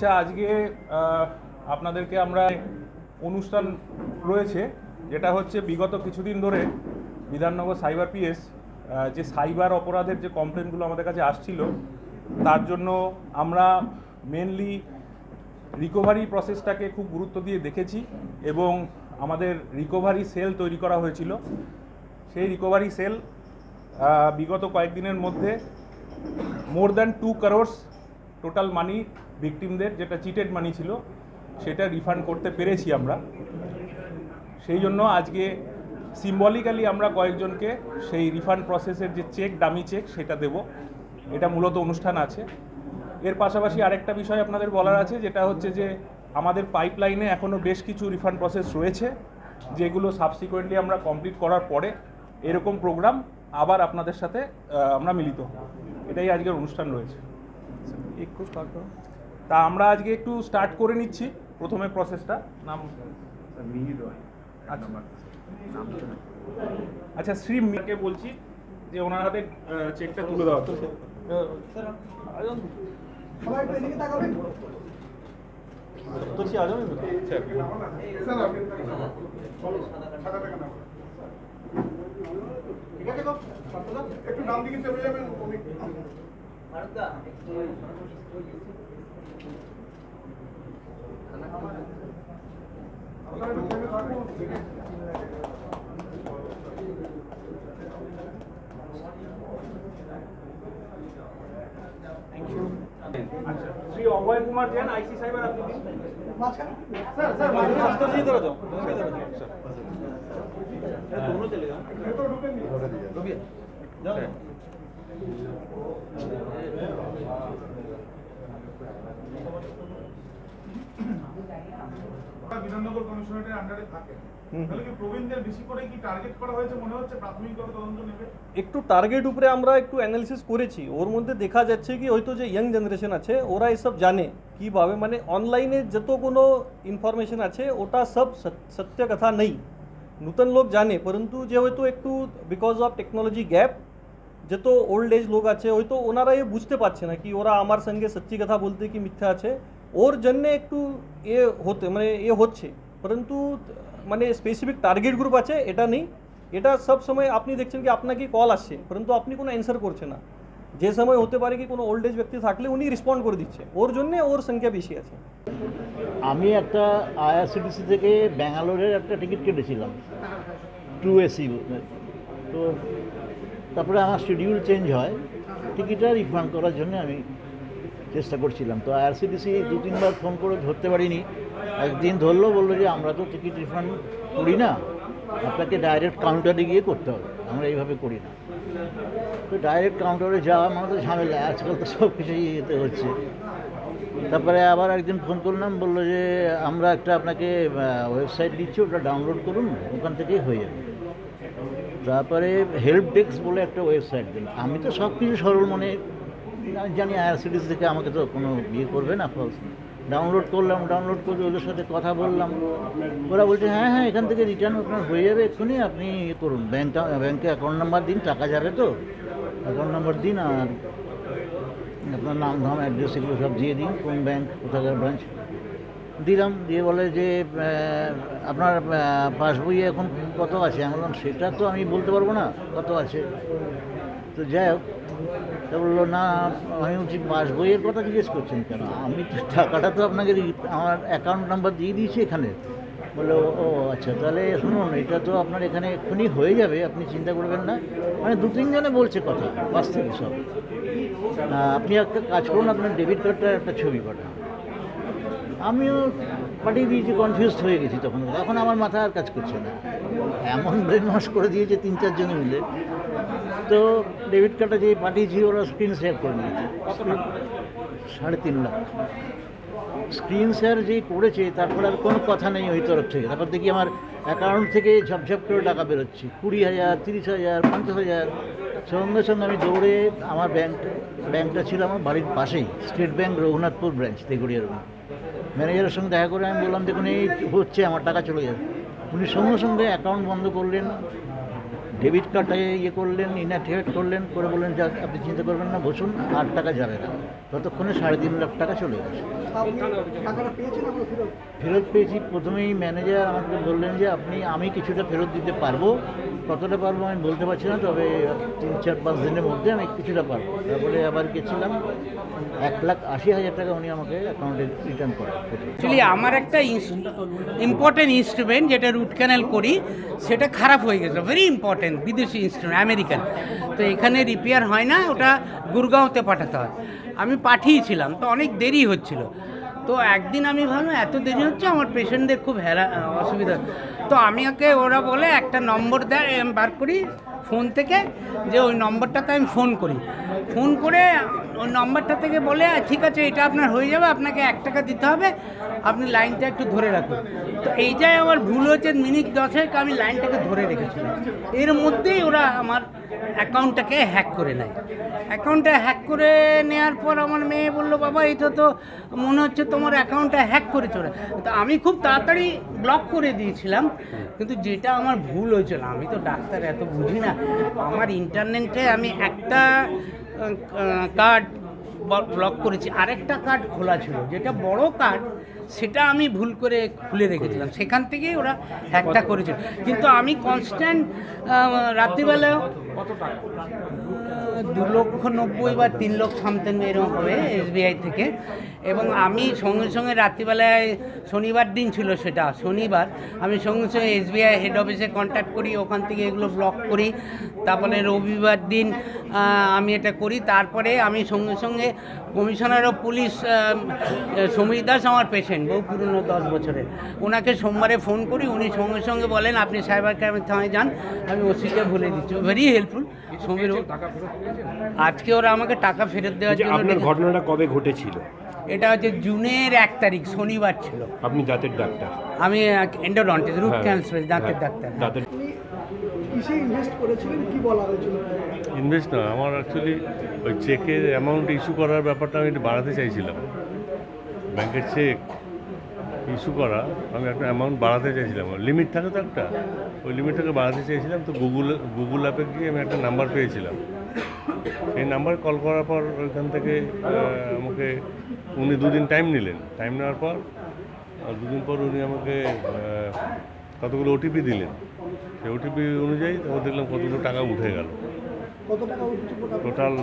আচ্ছা আজকে আপনাদেরকে আমরা অনুষ্ঠান রয়েছে, যেটা হচ্ছে বিগত কিছুদিন ধরে বিধাননগর সাইবার পিএস যে সাইবার অপরাধের যে কমপ্লেনগুলো আমাদের কাছে আসছিল, তার জন্য আমরা মেনলি রিকভারি প্রসেসটাকে খুব গুরুত্ব দিয়ে দেখেছি এবং আমাদের রিকভারি সেল তৈরি করা হয়েছিল। সেই রিকভারি সেল বিগত কয়েকদিনের মধ্যে more than two crores total money ভিকটিমদের যেটা চিটেড মানি ছিল, সেটা রিফান্ড করতে পেরেছি আমরা। সেই জন্য আজকে সিম্বলিক্যালি আমরা কয়েকজনকে সেই রিফান্ড প্রসেসের যে চেক দামি চেক সেটা দেব। এটা মূলত অনুষ্ঠান আছে। এর পাশাপাশি আরেকটা বিষয় আপনাদের বলার আছে, যেটা হচ্ছে যে আমাদের পাইপলাইনে এখনও বেশ কিছু রিফান্ড প্রসেস রয়েছে, যেগুলো সাবসিকুয়েন্টলি আমরা কমপ্লিট করার পরে এরকম প্রোগ্রাম আবার আপনাদের সাথে আমরা মিলিত এটাই আজকের অনুষ্ঠান রয়েছে। তা আমরা আজকে একটু স্টার্ট করে নিচ্ছি, প্রথমে প্রসেসটা নাম আচ্ছা। আচ্ছা শ্রী মিরকে বলছি যে ওনার হাতে চেকটা তুলে দেওয়া তো ঠিক আছে তো একটু ডান দিকে চলে যাবেন অনেক আপনারা একটু থেমে থাকুন। আচ্ছা শ্রী অভয় কুমার জেন আইসি সাইবার আপনি দিন মাঝখানে স্যার স্যার রাস্তা দিয়ে ধরে যাও दोनों चले जाओ ভেতরে ঢুকেন বিধাননগর কমিশনারেটের আন্ডারে থাকেন তাহলে কি প্রবীণদের বেশি করে কি টার্গেট করা হয়েছে মনে হচ্ছে? প্রাথমিকভাবে তদন্ত নেবে? একটু টার্গেট উপরে আমরা একটু অ্যানালিসিস করেছি। ওর মধ্যে দেখা যাচ্ছে কি হয়তো যে ইয়াং জেনারেশন আছে ওরা এসব জানে কীভাবে। মানে অনলাইনে যত কোনো ইনফরমেশন আছে ওটা সব সত- সত্য কথা নেই। নূতন লোক জানে পরন্তু যে হয়তো একটু বিকজ অফ টেকনোলজি গ্যাপ যত ওল্ড এজ লোক আছে হয়তো ওনারা এ বুঝতে পারছে না কি ওরা আমার সঙ্গে সত্যি কথা বলতে কি মিথ্যা আছে। ওর জন্য একটু এ হতে মানে এ হচ্ছে। পরন্তু মানে স্পেসিফিক টার্গেট গ্রুপ আছে, এটা নেই। এটা সব সময় আপনি দেখছেন কি আপনাকে কল আসছে, পরন্তু আপনি কোনো অ্যান্সার করছে না। যে সময় হতে পারে কি কোনো ওল্ড এজ ব্যক্তি থাকলে উনি রেসপন্ড করে দিচ্ছে। ওর জন্য ওর সংখ্যা বেশি আছে। আমি একটা আইআরসিটিসি থেকে ব্যাঙ্গালোরের একটা টিকিট কেটেছিলাম। টু এসি তো তারপরে আমার শিডিউল চেঞ্জ হয়। টিকিটটা রিফান্ড করার জন্য আমি চেষ্টা করছিলাম। তো আইআরসিটিসি দু তিনবার ফোন করে ধরতে পারিনি। একদিন ধরলো, বলল যে, আমরা তো টিকিট রিফান্ড করি না। আপনাকে ডাইরেক্ট কাউন্টারে গিয়ে করতে হবে। আমরা এইভাবে করি না। তো ডাইরেক্ট কাউন্টারে যাওয়া মানে তো ঝামেলা। আজকাল তো সব কিছুই ইয়েতে হচ্ছে। তারপরে আবার একদিন ফোন করলাম, বলল যে, আমরা একটা আপনাকে ওয়েবসাইট দিচ্ছি, ওটা ডাউনলোড করুন। ওখান থেকেই হয়ে যাবে। তারপরে হেল্প ডেস্ক বলে একটা ওয়েবসাইট দিল আমি তো সব কিছু সরল মনে আমি জানি আইআরসিটিস থেকে আমাকে তো কোনো ইয়ে করবে না ফলস ডাউনলোড করলাম ডাউনলোড করে ওদের সাথে কথা বললাম। ওরা বলছে হ্যাঁ হ্যাঁ এখান থেকে রিটার্ন আপনার হয়ে যাবে এক্ষুনি, আপনি ইয়ে করুন। ব্যাংকটা ব্যাংকে অ্যাকাউন্ট নাম্বার দিন, টাকা যাবে তো। অ্যাকাউন্ট নাম্বার দিন আর আপনার নাম ধাম অ্যাড্রেস এগুলো সব দিয়ে দিন, কোন ব্যাংক কোথাকার ব্রাঞ্চ দিলাম, দিয়ে বলে যে আপনার পাসবই এখন কত আছে? আমি বললাম, সেটা তো আমি বলতে পারব না, কত আছে? তো যাই হোক, তা বলল, না, আমি বলছি, পাসবইয়ের কথা জিজ্ঞেস করছেন কেন? আমি তো টাকাটা তো আপনাকে আমার অ্যাকাউন্ট নাম্বার দিয়ে দিয়েছি এখানে। বলল, ও আচ্ছা তাহলে শুনুন, এটা তো আপনার এখানে এক্ষুনি হয়ে যাবে, আপনি চিন্তা করবেন না। মানে দু তিনজনে বলছে কথা, বাস থেকে সব। আপনি একটা কাজ করুন, আপনার ডেবিট কার্ডটার একটা ছবি পাঠান। আমিও পাঠিয়ে দিয়েছি কনফিউজ হয়ে গেছি তখন। এখন আমার মাথা আর কাজ করছে না। এমন ব্রেন ওয়াশ করে দিয়েছে তিন চারজনে মিলে। তো ডেবিট কার্ডটা যে পাঠিয়েছি ওরা স্ক্রিন শেয়ার করে নিয়েছে। সাড়ে তিন লাখ। স্ক্রিন শেয়ার যেই করেছে, তারপর আর কোনো কথা নেই ওই তরফ থেকে। তারপর দেখি আমার অ্যাকাউন্ট থেকে ঝপঝপ করে টাকা বেরোচ্ছে। কুড়ি হাজার, তিরিশ হাজার, পঞ্চাশ হাজার। সঙ্গে সঙ্গে আমি দৌড়ে আমার ব্যাংক ব্যাংকটা ছিল আমার বাড়ির পাশেই। স্টেট ব্যাংক রঘুনাথপুর ব্রাঞ্চ তেগুড়িয়ার ম্যানেজারের সঙ্গে দেখা করে আমি বললাম, দেখুন, এই হচ্ছে, আমার টাকা চলে যাবে। উনি সঙ্গে সঙ্গে অ্যাকাউন্ট বন্ধ করলেন। ডেবিট কার্ডটা ইয়ে করলেন ইনঅ্যাক্টিভেট করলেন করে বললেন যে আপনি চিন্তা করবেন না বসুন আর টাকা যাবে না। ততক্ষণে সাড়ে তিন লাখ টাকা চলে গেছে। টাকাটা পেয়েছেন আমরা ফেরত? ফেরত পেয়েছি। প্রথমেই ম্যানেজার আমাকে বললেন যে আপনি আমি কিছুটা ফেরত দিতে পারব। কতটা পারব আমি বলতে পারছি না তবে তিন চার পাঁচ দিনের মধ্যে আমি কিছুটা পারব। তারপরে আবার গেছিলাম। এক লাখ আশি হাজার টাকা উনি আমাকে অ্যাকাউন্টে রিটার্ন করেন। অ্যাকচুয়ালি আমার একটা ইম্পর্টেন্ট ইনস্ট্রুমেন্ট যেটা রুট ক্যানেল করি সেটা খারাপ হয়ে গেছে। ভেরি ইম্পর্টেন্ট বিদেশি ইনস্ট্রুমেন্ট আমেরিকান। তো এখানে রিপেয়ার হয় না, ওটা গুরগাঁওতে পাঠাতে হয়। আমি পাঠিয়েছিলাম, তো অনেক দেরি হচ্ছিল। তো একদিন আমি ভাবলাম, এত দেরি হচ্ছে, আমার পেশেন্টদের খুব হেরা অসুবিধা। তো আমি ওকে ওরা বলে, একটা নম্বর দেয় বার করি ফোন থেকে যে ওই নম্বরটাতে আমি ফোন করি। ফোন করে ওই নম্বরটা থেকে বলে ঠিক আছে, এটা আপনার হয়ে যাবে, আপনাকে এক টাকা দিতে হবে, আপনি লাইনটা একটু ধরে রাখুন। তো এইটাই আমার ভুল হয়েছে, মিনিট দশেক আমি লাইনটাকে ধরে রেখেছিলাম। এর মধ্যেই ওরা আমার অ্যাকাউন্টটাকে হ্যাক করে নেয়। অ্যাকাউন্টটা হ্যাক করে নেওয়ার পর আমার মেয়ে বলল, বাবা এটা তো মনে হচ্ছে তোমার অ্যাকাউন্টটা হ্যাক করে চলে। তো আমি খুব তাড়াতাড়ি ব্লক করে দিয়েছিলাম, কিন্তু যেটা আমার ভুল হয়েছিল, আমি তো ডাক্তার, এত বুঝি না। আমার ইন্টারনেটে আমি একটা কার্ড ব্লক করেছি, আরেকটা কার্ড খোলা ছিল, যেটা বড় কার্ড, সেটা আমি ভুল করে খুলে রেখেছিলাম। সেখান থেকেই ওরা হ্যাকটা করেছিল। কিন্তু আমি কনস্ট্যান্ট দু লক্ষ নব্বই বা তিন লক্ষ সামথিং এরকম হবে এসবিআই থেকে। এবং আমি সঙ্গে সঙ্গে রাত্রিবেলায় শনিবার দিন ছিল সেটা, শনিবার। আমি সঙ্গে সঙ্গে এসবিআই হেড অফিসে কন্ট্যাক্ট করি, ওখান থেকে এগুলো ব্লক করি। তারপরে রবিবার দিন আমি এটা করি। তারপরে আমি সঙ্গে সঙ্গে commissioner of police Samir Das আমার পেশেন্ট বহু পুরনো দশ বছরের। ওনাকে সোমবারে ফোন করি, উনি সঙ্গে সঙ্গে বলেন, আপনি সাইবার ক্রাইমের থানায় যান, আমি ওসিকে ভুলে দিচ্ছি। ভেরি হেল্পফুল সমীর আজকে ওরা আমাকে টাকা ফেরত দেওয়ার জন্য আপনার ঘটনাটা কবে ঘটেছিল? এটা হচ্ছে জুনের এক তারিখ শনিবার ছিল। আপনি দাঁতের ডাক্তার। আমি এন্ডোডন্টিস রুট হ্যাঁ, ক্যান্সার দাঁতের হ্যাঁ, ডাক্তার। দাঁতের ইনভেস্ট করেছিলেন? কি বলা হয়েছিল? ইনভেস্ট না আমার অ্যাকচুয়ালি ওই চেকের অ্যামাউন্ট ইস্যু করার ব্যাপারটা আমি একটু বাড়াতে চাইছিলাম। ব্যাংকের চেক ইস্যু করা আমি একটা অ্যামাউন্ট বাড়াতে চাইছিলাম। লিমিট থাকে তো একটা। ওই লিমিটটাকে বাড়াতে চাইছিলাম তো গুগল গুগল অ্যাপে গিয়ে আমি একটা নাম্বার পেয়েছিলাম। সেই নাম্বার কল করার পর ওইখান থেকে আমাকে উনি দুদিন টাইম নিলেন। টাইম নেওয়ার পর দুদিন পর উনি আমাকে কতগুলো ওটিপি দিলেন। সেই ওটিপি অনুযায়ী তারপর দেখলাম কতগুলো টাকা উঠে গেল। টোটাল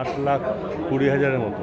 আট লাখ কুড়ি হাজারের মতো।